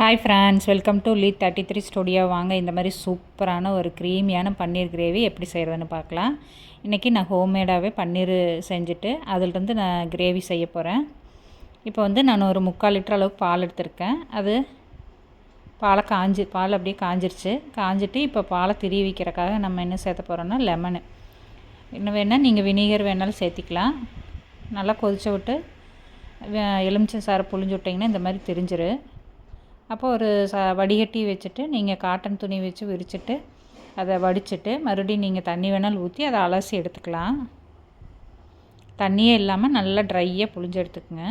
Hi friends welcome to Lee thirty three studio வாங்க இந்த மாதிரி சூப்பரான ஒரு க்ரீமியான பன்னீர் கிரேவி எப்படி செய்கிறதுன்னு பார்க்கலாம். இன்றைக்கி நான் ஹோம்மேடாகவே பன்னீர் செஞ்சுட்டு அதிலிருந்து நான் கிரேவி செய்ய போகிறேன் இப்போ வந்து நான் ஒரு முக்கால் லிட்டர் அளவுக்கு பால் எடுத்திருக்கேன். அது பாலை காஞ்சி பால் அப்படியே காஞ்சிருச்சு. காஞ்சிட்டு இப்போ பாலை திரி வைக்கிறக்காக நம்ம என்ன சேர்த்த போகிறோன்னா லெமனு என்ன வேணால் நீங்கள் வினிகர் வேணாலும் சேர்த்திக்கலாம். நல்லா கொதிச்சு விட்டு எலுமிச்சை சாரை புழிஞ்சு விட்டிங்கன்னா இந்த மாதிரி தெரிஞ்சிரு அப்போ ஒரு ச வடிகட்டி வச்சுட்டு நீங்கள் காட்டன் துணி வச்சு விரிச்சிட்டு அதை வடிச்சிட்டு மறுபடியும் நீங்கள் தண்ணி வேணாலும் ஊற்றி அதை அலசி எடுத்துக்கலாம். தண்ணியே இல்லாமல் நல்லா ட்ரையாக புழிஞ்சு எடுத்துக்கோங்க.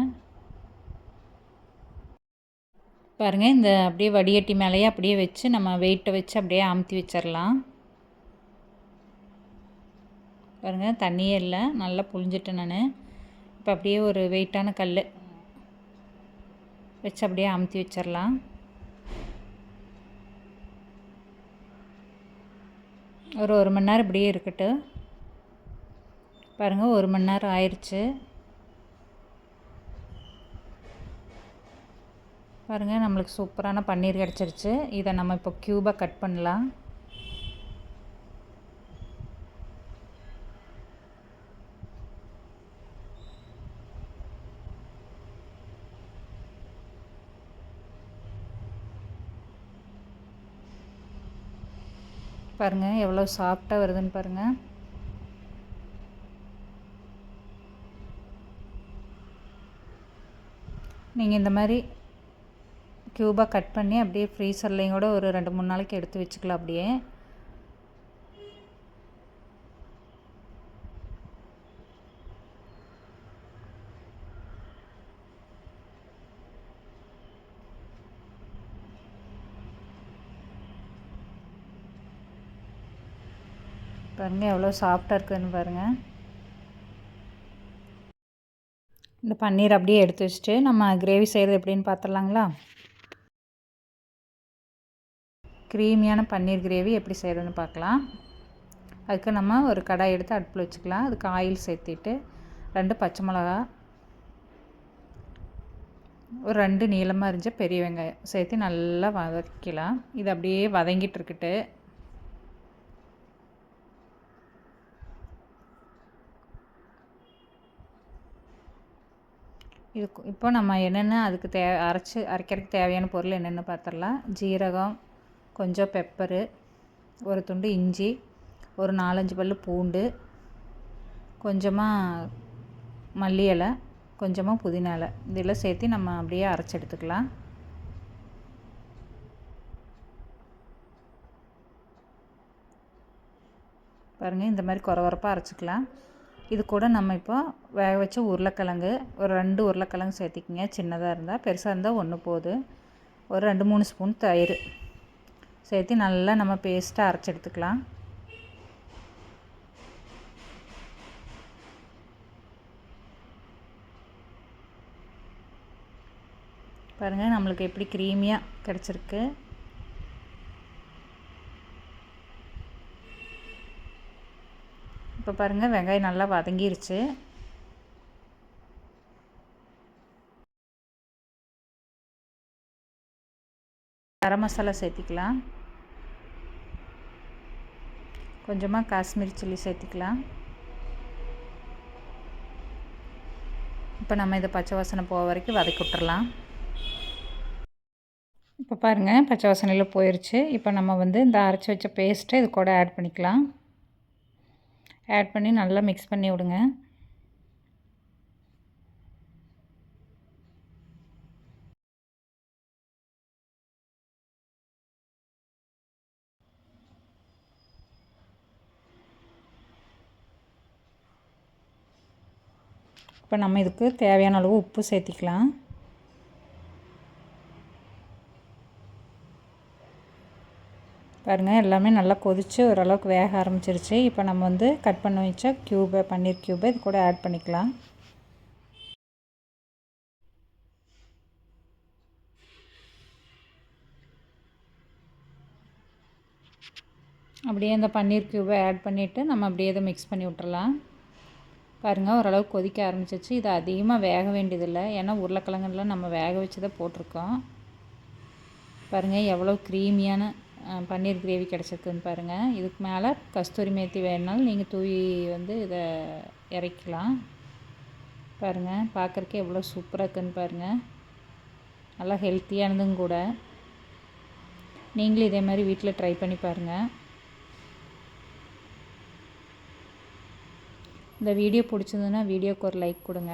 பாருங்கள் இந்த அப்படியே வடிகட்டி மேலேயே அப்படியே வச்சு நம்ம வெயிட்டை வச்சு அப்படியே அமுத்தி வச்சிடலாம் பாருங்கள் தண்ணியே இல்லை நல்லா புழிஞ்சிட்டேன் நான். இப்போ அப்படியே ஒரு வெயிட்டான கல் வச்சு அப்படியே அமுத்தி வச்சிடலாம் ஒரு ஒரு மணி நேரம் இப்படியே இருக்கட்டும் பாருங்கள் ஒரு மணி நேரம் ஆயிடுச்சு பாருங்கள் நம்மளுக்கு சூப்பரான பன்னீர் கிடச்சிருச்சு. இதை நம்ம இப்போ க்யூபாக கட் பண்ணலாம். பாருங்கள் எவ்வளோ சாஃப்டாக வருதுன்னு பாருங்கள் நீங்கள் இந்த மாதிரி க்யூபாக கட் பண்ணி அப்படியே ஃப்ரீசர்லேயும் கூட ஒரு ரெண்டு மூணு நாளைக்கு எடுத்து வச்சுக்கலாம் அப்படியே. பாருங்கள் எவ்வளோ சாஃப்டாக இருக்குதுன்னு பாருங்கள் இந்த பன்னீர் அப்படியே எடுத்து வச்சுட்டு நம்ம கிரேவி செய்கிறது எப்படின்னு பார்த்துடலாங்களா க்ரீமியான பன்னீர் கிரேவி எப்படி செய்கிறதுன்னு பார்க்கலாம் அதுக்கு நம்ம ஒரு கடாய் எடுத்து அடுப்பில் வச்சுக்கலாம். அதுக்கு ஆயில் சேர்த்திட்டு ரெண்டு பச்சை மிளகா ஒரு ரெண்டு நீளமாக இருந்துச்சு பெரிய வெங்காயம் சேர்த்து நல்லா வதக்கலாம் இது அப்படியே வதங்கிட்டு இருக்கட்டு. இதுக்கு இப்போ நம்ம என்னென்ன அதுக்கு தே அரைச்சி அரைக்கிறதுக்கு தேவையான பொருள் என்னென்னு பார்த்துடலாம் ஜீரகம் கொஞ்சம் பெப்பரு ஒரு துண்டு இஞ்சி ஒரு நாலஞ்சு பல் பூண்டு கொஞ்சமாக மல்லி இலை கொஞ்சமாக புதினா இலை. இதெல்லாம் சேர்த்து நம்ம அப்படியே அரைச்சி எடுத்துக்கலாம். பாருங்கள் இந்த மாதிரி குறை குறப்பாக அரைச்சிக்கலாம். இது கூட நம்ம இப்போ வேக வச்ச உருளைக்கிழங்கு ஒரு ரெண்டு உருளைக்கிழங்கு சேர்த்திக்கிங்க. சின்னதாக இருந்தால் பெருசாக இருந்தால் ஒன்று போகுது ஒரு ரெண்டு மூணு ஸ்பூன் தயிர் சேர்த்து நல்லா நம்ம பேஸ்ட்டாக அரைச்சி எடுத்துக்கலாம். பாருங்கள் நம்மளுக்கு எப்படி க்ரீமியாக கிடச்சிருக்கு. இப்போ பாருங்கள் வெங்காயம் நல்லா வதங்கிருச்சு. கரம் மசாலா சேர்த்திக்கலாம். கொஞ்சமாக காஷ்மீரி சில்லி சேர்த்திக்கலாம். இப்போ நம்ம இதை பச்சை வாசனை போக வரைக்கும் வதக்கி விட்டுறலாம். இப்போ பாருங்கள் பச்சை வாசனையில் போயிடுச்சு இப்போ நம்ம வந்து இந்த அரைச்சி வச்ச பேஸ்ட்டை இது கூட ஆட் பண்ணிக்கலாம். ஆட் பண்ணி நல்லா மிக்ஸ் பண்ணி விடுங்க. இப்போ நம்ம இதுக்கு தேவையான அளவு உப்பு சேர்த்திக்கலாம். பாருங்கள் எல்லாமே நல்லா கொதித்து ஓரளவுக்கு வேக ஆரம்பிச்சிருச்சு. இப்போ நம்ம வந்து கட் பண்ணி வச்ச க்யூபை பன்னீர் க்யூபை இது கூட ஆட் பண்ணிக்கலாம். அப்படியே இந்த பன்னீர் க்யூபை ஆட் பண்ணிவிட்டு நம்ம அப்படியே இதை மிக்ஸ் பண்ணி விட்றலாம் பாருங்கள் ஓரளவுக்கு கொதிக்க ஆரம்பிச்சிச்சு இது அதிகமாக வேக வேண்டியதில்லை. ஏன்னா உருளைக்கிழங்குலாம் நம்ம வேக வச்சு தான் போட்டிருக்கோம் பாருங்கள் எவ்வளோ க்ரீமியான பன்னீர் கிரேவி கிடச்சிருக்குன்னு பாருங்கள் இதுக்கு மேலே கஸ்தூரி மேத்தி வேணுனாலும் நீங்கள் தூவி வந்து இதை இறக்கலாம். பாருங்கள் பார்க்குறக்கே எவ்வளோ சூப்பராக இருக்குன்னு பாருங்கள் நல்லா ஹெல்த்தியானதும் கூட. நீங்களும் இதே மாதிரி வீட்டில் ட்ரை பண்ணி பாருங்கள் இந்த வீடியோ பிடிச்சதுன்னா வீடியோக்கு ஒரு லைக் கொடுங்க.